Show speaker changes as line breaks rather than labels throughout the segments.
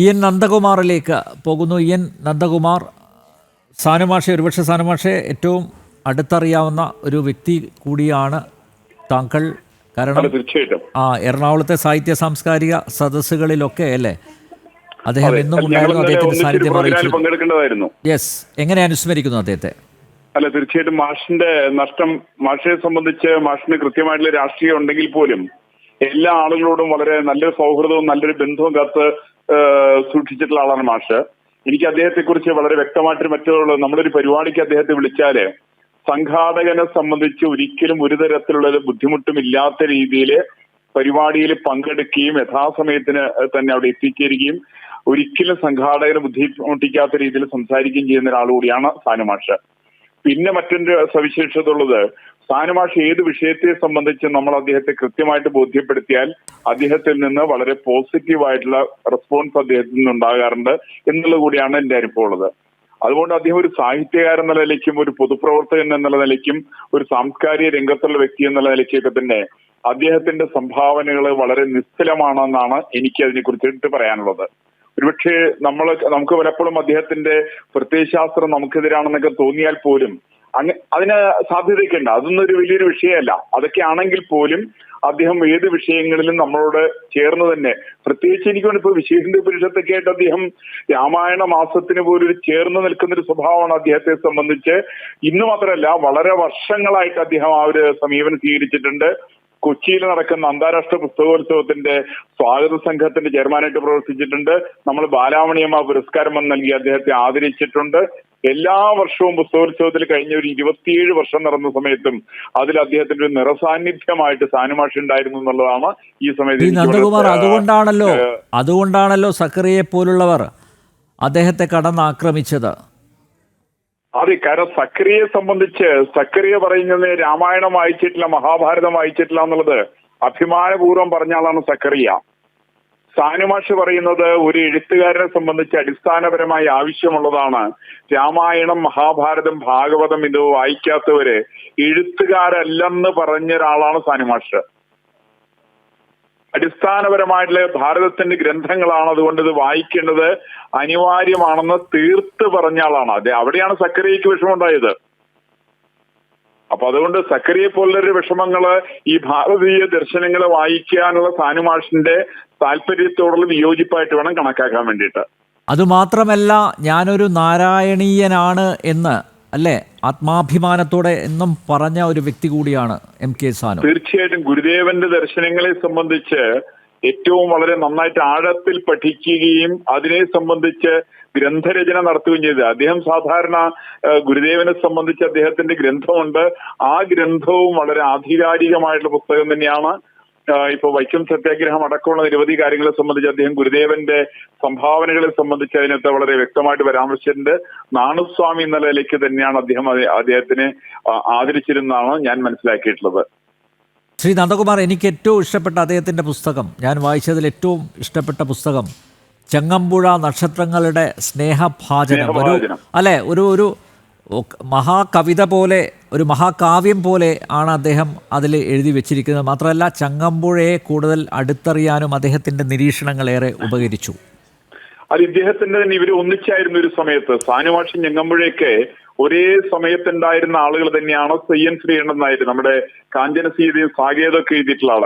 E N നന്ദകുമാറിലേക്ക് പോകുന്നു. E N Nandakumar സാനുമാഷെ ഒരുപക്ഷെ സാനുമാഷെ ഏറ്റവും അടുത്തറിയാവുന്ന ഒരു വ്യക്തി കൂടിയാണ് താങ്കൾ. കാരണം ആ എറണാകുളത്തെ സാഹിത്യ സാംസ്കാരിക സദസ്സുകളിലൊക്കെ അല്ലേ? അദ്ദേഹം എന്നും ഉണ്ടായിരുന്നു അദ്ദേഹത്തിന്റെ സാന്നിധ്യം അറിയിച്ചു. യെസ് എങ്ങനെ അനുസ്മരിക്കുന്നു അദ്ദേഹത്തെ?
അല്ല തീർച്ചയായിട്ടും മാഷിന്റെ നഷ്ടം മാഷിനെ സംബന്ധിച്ച് മാഷിന് കൃത്യമായിട്ടുള്ള രാഷ്ട്രീയം ഉണ്ടെങ്കിൽ പോലും എല്ലാ ആളുകളോടും വളരെ നല്ലൊരു സൗഹൃദവും നല്ലൊരു ബന്ധവും കാത്ത് സൂക്ഷിച്ചിട്ടുള്ള ആളാണ് മാഷ്. എനിക്ക് അദ്ദേഹത്തെ കുറിച്ച് വളരെ വ്യക്തമായിട്ട് മറ്റുള്ള നമ്മളൊരു പരിപാടിക്ക് അദ്ദേഹത്തെ വിളിച്ചാൽ സംഘാടകനെ സംബന്ധിച്ച് ഒരിക്കലും ഒരു തരത്തിലുള്ള ബുദ്ധിമുട്ടും ഇല്ലാത്ത രീതിയിൽ പരിപാടിയിൽ പങ്കെടുക്കുകയും യഥാസമയത്തിന് തന്നെ അവിടെ എത്തിച്ചേരുകയും ഒരിക്കലും സംഘാടകനെ ബുദ്ധിമുട്ടിക്കാത്ത രീതിയിൽ സംസാരിക്കുകയും ചെയ്യുന്ന ഒരാൾ കൂടിയാണ് സാനുമാഷ് പിന്നെ മറ്റൊരു സവിശേഷത ഉള്ളത് സാനുമാഷ് ഏത് വിഷയത്തെ സംബന്ധിച്ച് നമ്മൾ അദ്ദേഹത്തെ കൃത്യമായിട്ട് ബോധ്യപ്പെടുത്തിയാൽ അദ്ദേഹത്തിൽ നിന്ന് വളരെ പോസിറ്റീവായിട്ടുള്ള റെസ്പോൺസ് അദ്ദേഹത്തിൽ നിന്ന് ഉണ്ടാകാറുണ്ട് എന്നുള്ളത് കൂടിയാണ് എന്റെ അനുഭവം ഉള്ളത്. അതുകൊണ്ട് അദ്ദേഹം ഒരു സാഹിത്യകാരൻ എന്നുള്ള നിലയ്ക്കും ഒരു പൊതുപ്രവർത്തകൻ എന്നുള്ള നിലയ്ക്കും ഒരു സാംസ്കാരിക രംഗത്തുള്ള വ്യക്തി എന്നുള്ള നിലയ്ക്കൊക്കെ തന്നെ അദ്ദേഹത്തിന്റെ സംഭാവനകൾ വളരെ നിസ്തുലമാണെന്നാണ് എനിക്ക് അതിനെ കുറിച്ചിട്ട് പറയാനുള്ളത്. ഒരുപക്ഷെ നമ്മൾ നമുക്ക് പലപ്പോഴും അദ്ദേഹത്തിന്റെ പ്രത്യയശാസ്ത്രം നമുക്കെതിരാണെന്നൊക്കെ തോന്നിയാൽ പോലും അതിന് സാധ്യതയൊക്കെ ഉണ്ട് അതൊന്നും ഒരു വലിയൊരു വിഷയമല്ല. അതൊക്കെ ആണെങ്കിൽ പോലും അദ്ദേഹം ഏത് വിഷയങ്ങളിലും നമ്മളോട് ചേർന്ന് തന്നെ. പ്രത്യേകിച്ച് എനിക്ക് ഇപ്പൊ വിശേഷ പുരുഷത്തൊക്കെ ആയിട്ട് അദ്ദേഹം രാമായണ മാസത്തിന് പോലും ചേർന്ന് നിൽക്കുന്ന ഒരു സ്വഭാവമാണ് അദ്ദേഹത്തെ സംബന്ധിച്ച്. ഇന്ന് മാത്രമല്ല വളരെ വർഷങ്ങളായിട്ട് അദ്ദേഹം ആ ഒരു സമീപനം സ്വീകരിച്ചിട്ടുണ്ട്. കൊച്ചിയിൽ നടക്കുന്ന അന്താരാഷ്ട്ര പുസ്തകോത്സവത്തിന്റെ സ്വാഗത സംഘത്തിന്റെ ചെയർമാനായിട്ട് പ്രവർത്തിച്ചിട്ടുണ്ട്. നമ്മൾ ബാലാമണിയമ്മ പുരസ്കാരം വന്ന് നൽകി അദ്ദേഹത്തെ ആദരിച്ചിട്ടുണ്ട്. എല്ലാ വർഷവും പുസ്തകോത്സവത്തിൽ കഴിഞ്ഞ ഒരു ഇരുപത്തിയേഴ് വർഷം നടന്ന സമയത്തും അതിൽ അദ്ദേഹത്തിന്റെ ഒരു നിറസാന്നിധ്യമായിട്ട് സാനുമാഷി ഉണ്ടായിരുന്നു എന്നുള്ളതാണ് ഈ സമയത്ത്
നന്ദകുമാർ അതുകൊണ്ടാണല്ലോ അതുകൊണ്ടാണല്ലോ സക്കറിയെ പോലുള്ളവർ അദ്ദേഹത്തെ കടന്നാക്രമിച്ചത്.
അതെ കാരണം സക്രിയെ സംബന്ധിച്ച് സക്രിയ പറയുന്നത് രാമായണം വായിച്ചിട്ടില്ല മഹാഭാരതം വായിച്ചിട്ടില്ല എന്നുള്ളത് അഭിമാനപൂർവം പറഞ്ഞ ആളാണ് സക്കറിയ സാനുമാഷ് പറയുന്നത് ഒരു എഴുത്തുകാരനെ സംബന്ധിച്ച് അടിസ്ഥാനപരമായി ആവശ്യമുള്ളതാണ്. രാമായണം മഹാഭാരതം ഭാഗവതം ഇത് വായിക്കാത്തവര് എഴുത്തുകാരല്ലെന്ന് പറഞ്ഞ ഒരാളാണ് സാനുമാഷ് അടിസ്ഥാനപരമായിട്ടുള്ള ഭാരതത്തിന്റെ ഗ്രന്ഥങ്ങളാണ് അതുകൊണ്ട് ഇത് വായിക്കേണ്ടത് അനിവാര്യമാണെന്ന് തീർത്ത് പറഞ്ഞ ആളാണ്. അതെ അവിടെയാണ് സക്കറിയയ്ക്ക് വിഷമമുണ്ടായത്. അപ്പൊ അതുകൊണ്ട് സക്കറിയെ പോലുള്ളൊരു വിഷമങ്ങൾ ഈ ഭാരതീയ ദർശനങ്ങൾ വായിക്കാനുള്ള സാനുമാഷിന്റെ താല്പര്യത്തോടുള്ള വിയോജിപ്പായിട്ട് വേണം കണക്കാക്കാൻ വേണ്ടിയിട്ട്.
അതുമാത്രമല്ല ഞാനൊരു നാരായണീയനാണ് എന്ന് അല്ലേ? ആത്മാഭിമാനത്തോടെ എന്നും പറഞ്ഞ ഒരു വ്യക്തി കൂടിയാണ് എം കെ സാനു.
തീർച്ചയായിട്ടും ഗുരുദേവന്റെ ദർശനങ്ങളെ സംബന്ധിച്ച് ഏറ്റവും വളരെ നന്നായിട്ട് ആഴത്തിൽ പഠിക്കുകയും അതിനെ സംബന്ധിച്ച് ഗ്രന്ഥരചന നടത്തുകയും ചെയ്തത് അദ്ദേഹം സാധാരണ ഗുരുദേവനെ സംബന്ധിച്ച് അദ്ദേഹത്തിന്റെ ഗ്രന്ഥമുണ്ട്. ആ ഗ്രന്ഥവും വളരെ ആധികാരികമായിട്ടുള്ള പുസ്തകം തന്നെയാണ്. ആ, ഇപ്പൊ വൈക്കം സത്യാഗ്രഹം അടക്കമുള്ള നിരവധി കാര്യങ്ങളെ സംബന്ധിച്ച് അദ്ദേഹം ഗുരുദേവന്റെ സംഭാവനകളെ സംബന്ധിച്ച് അതിനകത്ത് വളരെ വ്യക്തമായിട്ട് പരാമർശിച്ചിട്ടുണ്ട്. നാണുസ്വാമി എന്ന നിലയ്ക്ക് തന്നെയാണ് അദ്ദേഹം അദ്ദേഹത്തിന് അദ്ദേഹത്തിനെ ആ, ആദരിച്ചിരുന്നതാണ് ഞാൻ മനസ്സിലാക്കിയിട്ടുള്ളത്.
ശ്രീ നന്ദകുമാർ എനിക്ക് ഏറ്റവും ഇഷ്ടപ്പെട്ട അദ്ദേഹത്തിന്റെ പുസ്തകം ഞാൻ വായിച്ചതിൽ ഏറ്റവും ഇഷ്ടപ്പെട്ട പുസ്തകം ചെങ്ങമ്പുഴ നക്ഷത്രങ്ങളുടെ സ്നേഹഭാചനം ഒരു അല്ലെ? ഒരു ഒരു മഹാകവിത പോലെ ഒരു മഹാകാവ്യം പോലെ ആണ് അദ്ദേഹം അതിൽ എഴുതി വെച്ചിരിക്കുന്നത്. മാത്രമല്ല ചങ്ങമ്പുഴയെ കൂടുതൽ അടുത്തറിയാനും അദ്ദേഹത്തിന്റെ നിരീക്ഷണങ്ങളേറെ ഉപകരിച്ചു.
അത് ഇദ്ദേഹത്തിന്റെ തന്നെ ഇവർ ഒന്നിച്ചായിരുന്ന ഒരു സമയത്ത് സാനുവാഷി ഞങ്ങമ്പുഴയൊക്കെ ഒരേ സമയത്തുണ്ടായിരുന്ന ആളുകൾ തന്നെയാണ് സയ്യൻ ശ്രീകണ്ഠൻ നായർ നമ്മുടെ കാഞ്ചന സീതയും സാകേതൊക്കെ എഴുതിയിട്ടുള്ള ആൾ.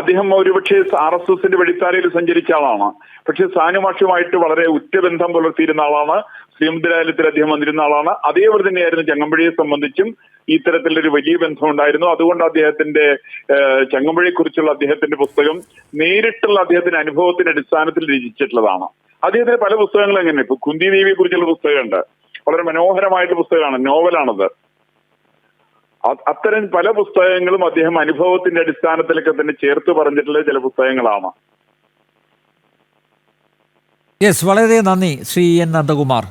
അദ്ദേഹം ഒരുപക്ഷെ ആർ എസ് എസിന്റെ വെളിത്താരയിൽ സഞ്ചരിച്ച ആളാണ്. പക്ഷെ സാനുമാഷുമായിട്ട് വളരെ ഉറ്റബന്ധം പുലർത്തിയിരുന്ന ആളാണ്. ശ്രീമന്ദിരാലയത്തിൽ അദ്ദേഹം വന്നിരുന്ന ആളാണ്. അതേപോലെ തന്നെയായിരുന്നു ചങ്ങമ്പുഴയെ സംബന്ധിച്ചും ഇത്തരത്തിലൊരു വലിയ ബന്ധം ഉണ്ടായിരുന്നു അതുകൊണ്ട് അദ്ദേഹത്തിന്റെ ഏഹ്, കുറിച്ചുള്ള അദ്ദേഹത്തിന്റെ പുസ്തകം നേരിട്ടുള്ള അദ്ദേഹത്തിന്റെ അനുഭവത്തിന്റെ അടിസ്ഥാനത്തിൽ രചിച്ചിട്ടുള്ളതാണ്. അദ്ദേഹത്തിന്റെ പല പുസ്തകങ്ങളും എങ്ങനെ ഇപ്പൊ കുന്തി ദേവിയെ കുറിച്ചുള്ള പുസ്തകമുണ്ട്. വളരെ മനോഹരമായിട്ടുള്ള പുസ്തകമാണ് നോവലാണത്. അത്തരം പല പുസ്തകങ്ങളും അദ്ദേഹം അനുഭവത്തിന്റെ അടിസ്ഥാനത്തിലൊക്കെ തന്നെ ചേർത്ത് പറഞ്ഞിട്ടുള്ള ചില പുസ്തകങ്ങളാണ്.
യെസ് വളരെ നന്ദി ശ്രീ എൻ നന്ദകുമാർ